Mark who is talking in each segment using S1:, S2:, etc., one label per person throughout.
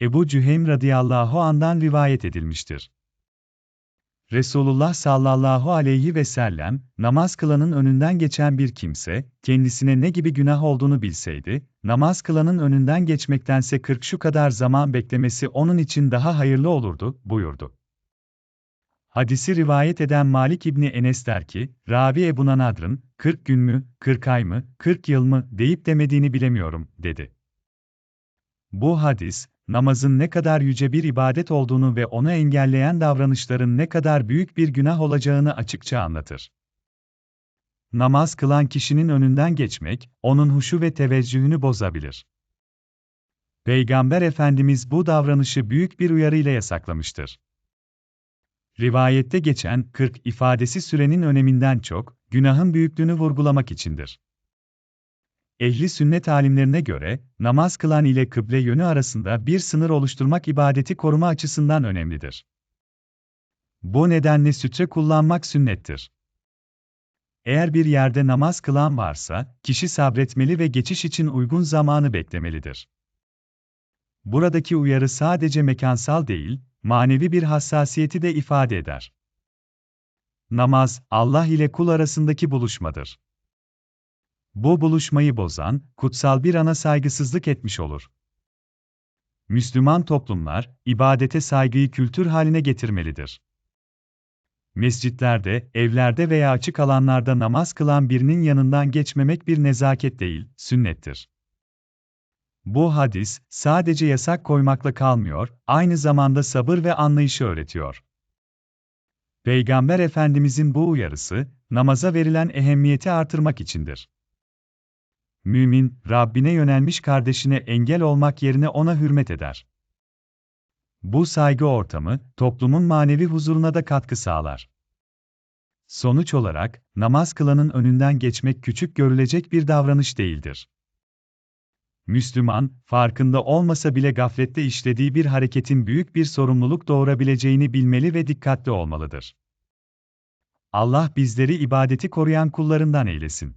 S1: Ebu Cüheym radıyallahu andan rivayet edilmiştir. Resulullah sallallahu aleyhi ve sellem, namaz kılanın önünden geçen bir kimse, kendisine ne gibi günah olduğunu bilseydi, namaz kılanın önünden geçmektense 40 şu kadar zaman beklemesi onun için daha hayırlı olurdu, buyurdu. Hadisi rivayet eden Malik İbni Enes der ki, Rabi Ebu Nanadr'ın, 40 gün mü, 40 ay mı, 40 yıl mı, deyip demediğini bilemiyorum, dedi. Bu hadis, namazın ne kadar yüce bir ibadet olduğunu ve onu engelleyen davranışların ne kadar büyük bir günah olacağını açıkça anlatır. Namaz kılan kişinin önünden geçmek, onun huşu ve teveccühünü bozabilir. Peygamber Efendimiz bu davranışı büyük bir uyarıyla yasaklamıştır. Rivayette geçen 40 ifadesi sürenin öneminden çok, günahın büyüklüğünü vurgulamak içindir. Ehli sünnet alimlerine göre, namaz kılan ile kıble yönü arasında bir sınır oluşturmak ibadeti koruma açısından önemlidir. Bu nedenle sütre kullanmak sünnettir. Eğer bir yerde namaz kılan varsa, kişi sabretmeli ve geçiş için uygun zamanı beklemelidir. Buradaki uyarı sadece mekansal değil, manevi bir hassasiyeti de ifade eder. Namaz, Allah ile kul arasındaki buluşmadır. Bu buluşmayı bozan, kutsal bir ana saygısızlık etmiş olur. Müslüman toplumlar, ibadete saygıyı kültür haline getirmelidir. Mescitlerde, evlerde veya açık alanlarda namaz kılan birinin yanından geçmemek bir nezaket değil, sünnettir. Bu hadis, sadece yasak koymakla kalmıyor, aynı zamanda sabır ve anlayışı öğretiyor. Peygamber Efendimizin bu uyarısı, namaza verilen ehemmiyeti artırmak içindir. Mümin, Rabbine yönelmiş kardeşine engel olmak yerine ona hürmet eder. Bu saygı ortamı, toplumun manevi huzuruna da katkı sağlar. Sonuç olarak, namaz kılanın önünden geçmek küçük görülecek bir davranış değildir. Müslüman, farkında olmasa bile gaflette işlediği bir hareketin büyük bir sorumluluk doğurabileceğini bilmeli ve dikkatli olmalıdır. Allah bizleri ibadeti koruyan kullarından eylesin.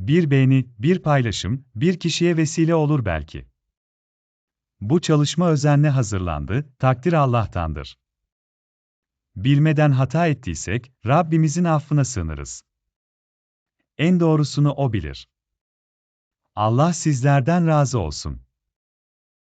S1: Bir beğeni, bir paylaşım, bir kişiye vesile olur belki. Bu çalışma özenle hazırlandı, takdir Allah'tandır. Bilmeden hata ettiysek, Rabbimizin affına sığınırız. En doğrusunu O bilir. Allah sizlerden razı olsun.